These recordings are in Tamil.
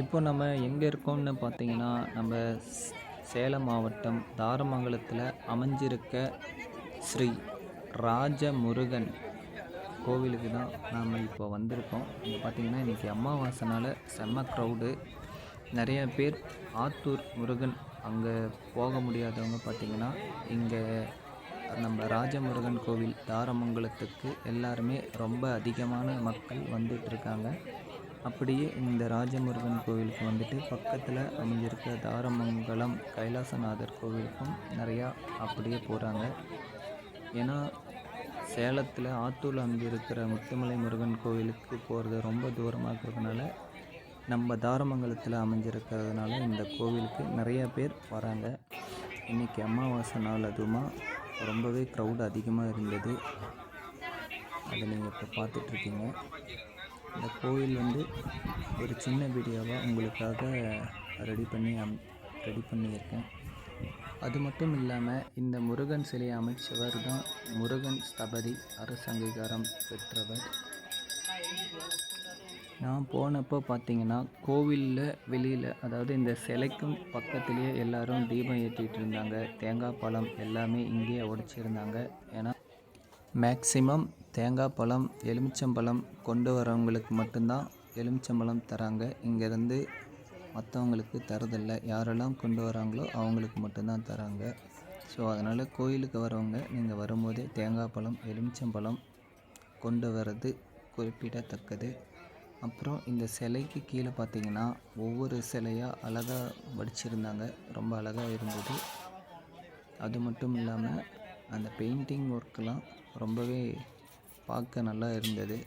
இப்போ நம்ம எங்கே இருக்கோம்னு பார்த்தீங்கன்னா நம்ம சேலம் மாவட்டம் தாரமங்கலத்தில் அமைஞ்சிருக்க ஸ்ரீ ராஜமுருகன் கோவிலுக்கு தான் நாம் இப்போ வந்திருக்கோம். இங்கே பார்த்தீங்கன்னா இன்றைக்கி அமாவாசைனால் செம்ம க்ரௌடு நிறைய பேர் ஆத்தூர் முருகன் அங்கே போக முடியாதவங்க பார்த்தீங்கன்னா இங்கே நம்ம ராஜமுருகன் கோவில் தாரமங்கலத்துக்கு எல்லாருமே ரொம்ப அதிகமான மக்கள் வந்துட்டு இருக்காங்க. அப்படியே இந்த ராஜமுருகன் கோவிலுக்கு வந்துட்டு பக்கத்தில் அமைஞ்சிருக்க தாரமங்கலம் கைலாசநாதர் கோவிலுக்கும் நிறையா அப்படியே போகிறாங்க ஏன்னா சேலத்தில் ஆத்தூரில் அமைஞ்சிருக்கிற முத்துமலை முருகன் கோவிலுக்கு போகிறது ரொம்ப தூரமாக இருக்கிறதுனால நம்ம தாரமங்கலத்தில் அமைஞ்சிருக்கிறதுனால இந்த கோவிலுக்கு நிறைய பேர் வராங்க. இன்றைக்கி அமாவாசை நாள் அதுவுமா ரொம்பவே க்ரௌட் அதிகமாக இருந்தது. அதை நீங்கள் இப்போ பார்த்துட்ருக்கீங்க இந்த கோவில் வந்து ஒரு சின்ன வீடியோவாக உங்களுக்காக ரெடி பண்ணி அம் ரெடி பண்ணியிருக்கேன். அது மட்டும் இல்லாமல் இந்த முருகன் சிலையை அமைச்சவர் தான் முருகன் ஸ்தபதி அரசு அங்கீகாரம் பெற்றவர். நான் போனப்போ பார்த்தீங்கன்னா கோவிலில் வெளியில் அதாவது இந்த சிலைக்கும் பக்கத்துலேயே எல்லாரும் தீபம் ஏற்றிட்டு இருந்தாங்க. தேங்காய் பழம் எல்லாமே இங்கேயே உடைச்சிருந்தாங்க. ஏன்னா மேக்ஸிமம் தேங்காய் பழம் எலுமிச்சம்பழம் கொண்டு வரவங்களுக்கு மட்டும்தான் எலுமிச்சம்பழம் தராங்க. இங்கேருந்து மற்றவங்களுக்கு தரதில்லை யாரெல்லாம் கொண்டு வராங்களோ அவங்களுக்கு மட்டும்தான் தராங்க. ஸோ அதனால் கோயிலுக்கு வரவங்க நீங்கள் வரும்போதே தேங்காய் பழம் எலுமிச்சம்பழம் கொண்டு வர்றது குறிப்பிடத்தக்கது. அப்புறம் இந்த சிலைக்கு கீழே பார்த்தீங்கன்னா ஒவ்வொரு சிலையாக அழகாக வடிச்சிருந்தாங்க. ரொம்ப அழகாக இருந்தது. அது மட்டும் இல்லாமல் அந்த பெயிண்டிங் ஒர்க்கெலாம் ரொம்பவே பார்க்க நல்லா இருந்தது.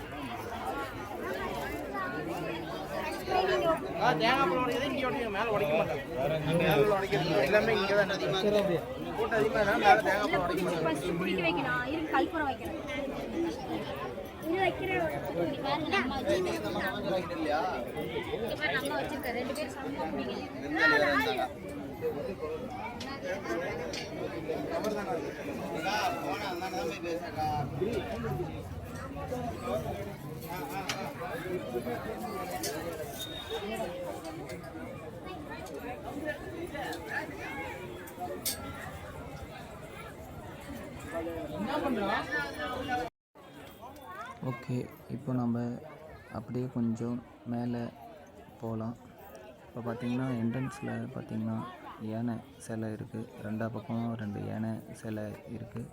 தேங்காய் பழம் உடைக்கிறது இங்கே உடைக்கணும் மேலே உடைக்க மாட்டாங்க மேலே உடைக்கிறது எல்லாமே இங்கே தான் கூட்டம் அதிகமாக இருந்தாலும் மேலே தேங்காய் பழம் உடைக்க குடிக்க வைக்கணும் இரு கல்புரம் வைக்கிறேன் இது வைக்கிறேன் இங்க பாருங்க நம்ம வச்சிருக்கோம் இங்க பாரு நம்ம ஓகே இப்போ நம்ம அப்படியே கொஞ்சம் மேலே போகலாம். இப்போ பார்த்திங்கன்னா என்ட்ரன்ஸில் பார்த்தீங்கன்னா யானை சிலை இருக்குது ரெண்டா பக்கமும் ரெண்டு யானை சிலை இருக்குது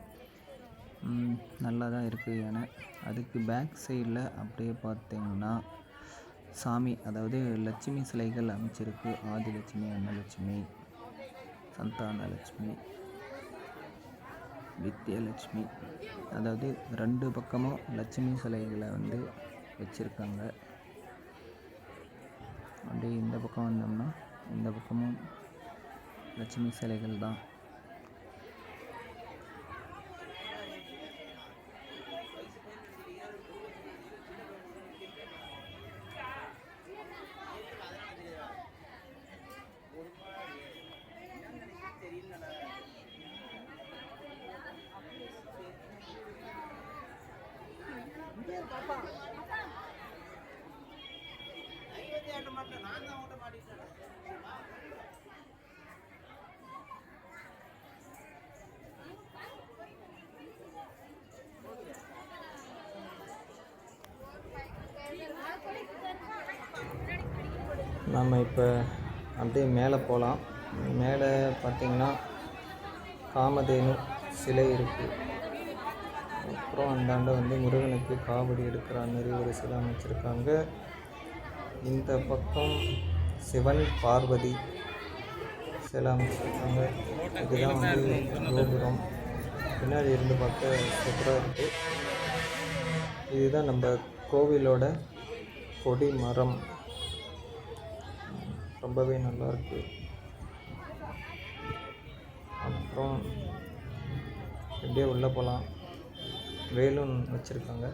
நல்லா தான் இருக்குது யானை அதுக்கு பேக் சைடில் அப்படியே பார்த்தீங்கன்னா சாமி அதாவது லட்சுமி சிலைகள் அமைச்சிருக்கு. ஆதிலட்சுமி அன்னலட்சுமி சந்தானலட்சுமி வித்யலட்சுமி. அதாவது ரெண்டு பக்கமும் லட்சுமி சிலைகளை வந்து வச்சுருக்காங்க. அப்படியே இந்த பக்கம் வந்தோம்னா இந்த பக்கமும் லட்சுமி சிலைகள் தான். நம்ம இப்போ அப்படியே மேலே போகலாம். மேலே பார்த்திங்கன்னா காமதேனு சிலை இருக்குது அப்புறம் அந்தாண்ட வந்து முருகனுக்கு காவடி எடுக்கிற மாதிரி ஒரு சிலை அமைச்சிருக்காங்க. இந்த பக்கம் சிவன் பார்வதி சிலை அமைச்சிருக்காங்க. இதுதான் வந்து கோபுரம். பின்னாடி இருந்து பார்க்க சூப்பராக இருக்குது இதுதான் நம்ம கோவிலோட கொடி மரம். ரொம்பவே நல்லா இருக்கு அப்புறம் எப்படியே உள்ளே போகலாம் வேலும் வச்சுருக்காங்க.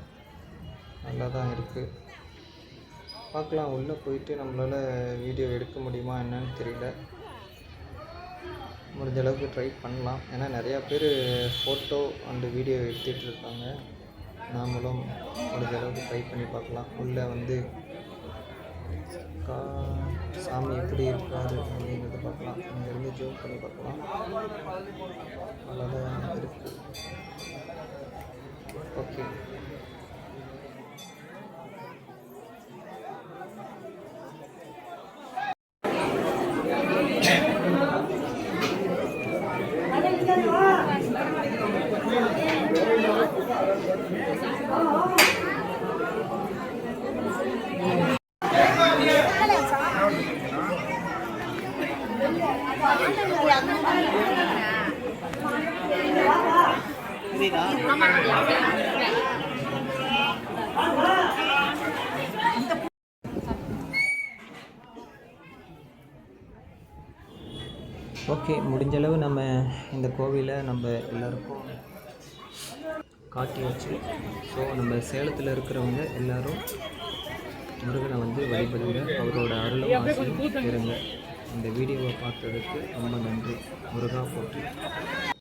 நல்லா தான் இருக்குது பார்க்கலாம் உள்ளே போயிட்டு நம்மளால் வீடியோ எடுக்க முடியுமா என்னன்னு தெரியல. முடிஞ்ச அளவுக்கு ட்ரை பண்ணலாம். ஏன்னா நிறையா பேர் ஃபோட்டோ அண்டு வீடியோ எடுத்துகிட்டு இருக்காங்க. நாமளும் முடிஞ்ச அளவுக்கு ட்ரை பண்ணி பார்க்கலாம் உள்ளே வந்து கா சாமி எப்படி இருக்காரு அப்படிங்கிறத பார்க்கலாம். இங்கேருந்து ஜூம் பண்ணி பார்க்கலாம். நல்லா இருக்குது ஓகே. ஓகே முடிஞ்சளவு நம்ம இந்த கோவிலை நம்ம எல்லாருக்கும் காட்டியாச்சு ஸோ நம்ம சேலத்தில் இருக்கிறவங்க எல்லோரும் முருகனை வந்து வழிபடுங்க அவரோட அருளும் ஆசையும் பெறுங்க. இந்த வீடியோவை பார்த்ததுக்கு ரொம்ப நன்றி. முருகா போற்றி.